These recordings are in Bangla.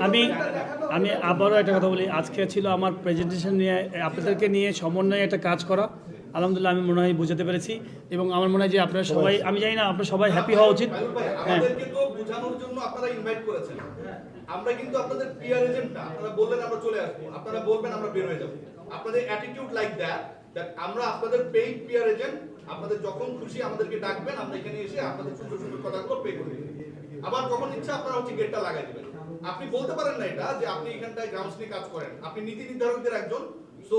আমি। আমি আবারও একটা কথা বলি। আজকে ছিল আমার প্রেজেন্টেশন নিয়ে আপনাদেরকে নিয়ে সমন্বয়ে একটা কাজ করা। আলহামদুলিল্লাহ আমি মনে হয় বুঝাতে পেরেছি। এবং আমার মনে হয় যে আপনারা সবাই আমি জানি না আপনার সবাই হ্যাপি হওয়া উচিত। হ্যাঁ। বোঝানোর জন্য আপনারা ইনভাইট করেছেন। আমরা কিন্তু আপনাদের পিয়ার এজেন্ট না আপনারা বললেন আমরা চলে আসব। আপনারা বলবেন আমরা বের হয়ে যাব। আপনাদের অ্যাটিটিউড লাইক দ্যাট দ্যাট আমরা আপনাদের পেইড পিয়ার এজেন্ট আপনাদের যখন খুশি আমাদেরকে ডাকবেন আমরা এখানে এসে আপনাদের সুন্দর সুন্দর কথাগুলো পে করে দেব। আবার যখন ইচ্ছা আপনারা হচ্ছে গেটটা লাগাই দিবেন। আপনি বলতে পারেন না এটা যে আপনি এখানটায় গ্রাউন্ডস নিয়ে কাজ করেন। আপনি নীতি নির্ধারকদের একজন। সো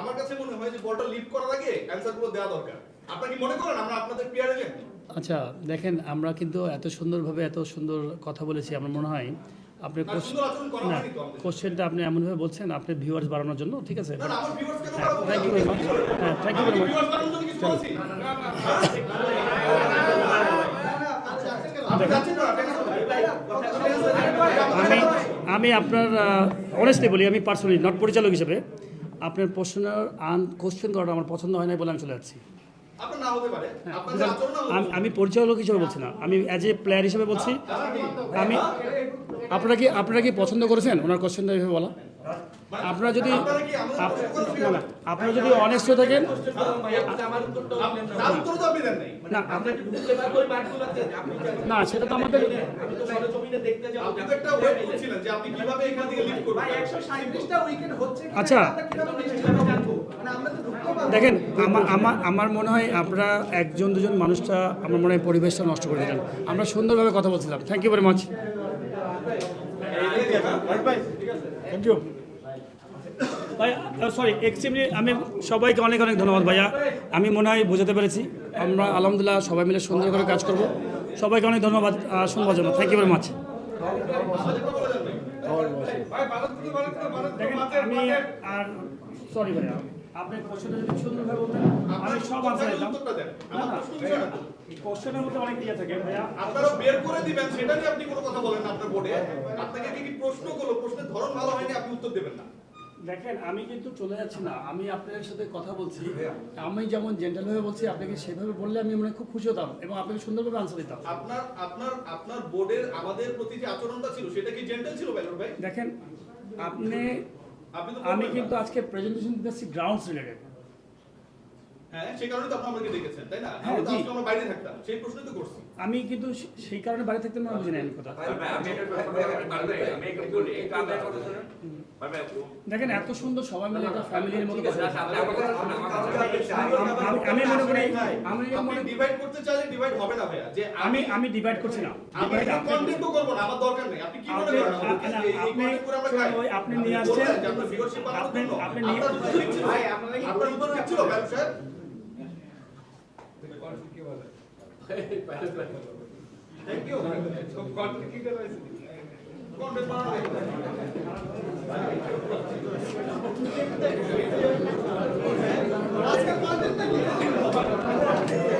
আমার কাছে মনে হয় যে বলটা লিভ করার আগে অ্যান্সারগুলো দেওয়া দরকার। আপনারা কি মনে করেন আমরা আপনাদের পিয়ার এজেন্ট আচ্ছা দেখেন আমরা কিন্তু এত সুন্দরভাবে এত সুন্দর কথা বলেছি আমার মনে হয়। আপনি না। কোশ্চেনটা আপনি এমনভাবে বলছেন আপনি ভিউয়ার্স বাড়ানোর জন্য ঠিক আছে? থ্যাংক ইউ ভেরি মাচ হ্যাঁ thank you very much viewers বাড়ানোর জন্য কিছু বলছি? আপনি যাচ্ছেন না, কেন? আমি আমি আপনার অনেস্টলি বলি আমি পার্সোনালি নট পরিচালক হিসেবে আপনার প্রশ্নের আন কোশ্চেন করাটা আমার পছন্দ হয় না বলে আমি চলে যাচ্ছি। আমি আমি পরিচালক হিসেবে বলছি না। আমি অ্যাজ এ প্লেয়ার হিসেবে বলছি। আমি আপনারা কি আপনারা কি পছন্দ করেছেন? ওনার কোশ্চেনটা এভাবে বলা। আপনারা যদি আপনারা যদি অনেস্ট থাকেন না সেটা তো আমাদের আপনি তো একটা ওয়েট করছিলেন যে আপনি কীভাবে এখান থেকে লিভ করবেন ভাই, 137টা উইকেট হচ্ছে কিনা আচ্ছা। দেখেন আমার আমার আমার মনে হয় আপনারা একজন দুজন মানুষটা আমার মনে হয় পরিবেশটা নষ্ট করে দিলেন। আমরা সুন্দরভাবে কথা বলছিলাম। Thank you very much thank you ভাই সরি এক্সট্রিমলি আমি সবাইকে অনেক অনেক ধন্যবাদ ভাইয়া। আমি মনে হয় বোঝাতে পেরেছি। আমরা আলহামদুলিল্লাহ সবাই মিলে সুন্দর করে কাজ করব। সবাইকে অনেক ধন্যবাদ শুনবার জন্য। থ্যাংক ইউ ভেরি মাচ আমি আর সরি ভাইয়া আপনি কোশ্চেনটা যদি সুন্দরভাবে বলতেন আমি সব আনসার দিতাম। কোশ্চেনের মধ্যে অনেক ইয়ে থাকে ভাইয়া। আপনারা বের করে দিবেন সেটা নিয়ে আপনি কোনো কথা বলেন না আপনার বোর্ডে। আপনাকে কি কি প্রশ্ন করল প্রশ্নের ধরন ভালো হয়নি আপনি উত্তর দেবেন না। দেখেন আমি কিন্তু চলে যাচ্ছি না। আমি আপনাদের সাথে কথা বলছি। আমি যেমন জেন্টাল হয়ে বলছি আপনাকে সেভাবে বললে আমি মানে খুব খুশি হতাম এবং আপনাকে সুন্দরভাবে আনসার দিতাম। আপনার আপনার আপনার বোর্ডের আমাদের প্রতি যে আচরণটা ছিল সেটা কি জেন্টাল ছিল ভাই? দেখেন আপনি আপনি আমি কিন্তু আজকে প্রেজেন্টেশন দিতেছি গ্রাউন্ডস রিলেটেড আমি কিন্তু সেই কারণে বাড়ি থাকতে না বুঝি না আমি কথা। দেখেন এত সুন্দর সবাই মিলে একটা ফ্যামিলির মতো কথা। বলছি। আমি- মনে করি আমি আপনি মনে ডিভাইড করতে চাইলে ডিভাইড হবে না ভাইয়া যে আমি আমি ডিভাইড করছি না আমি আপনি কন্টেন্টও করব না আমার দরকার নেই আপনি কি মনে আপনি- করেন আপনি- আপনি- করে আমরা খাই? আপনি নিয়ে আপনি আসছেন। বললেন যে আপনার viewership বাড়ানোর আপনি- জন্য। আপনি নিয়ে- আপনার উত্তর ঠিক ছিল। আপনার উত্তর ঠিক ছিল, ব্যালু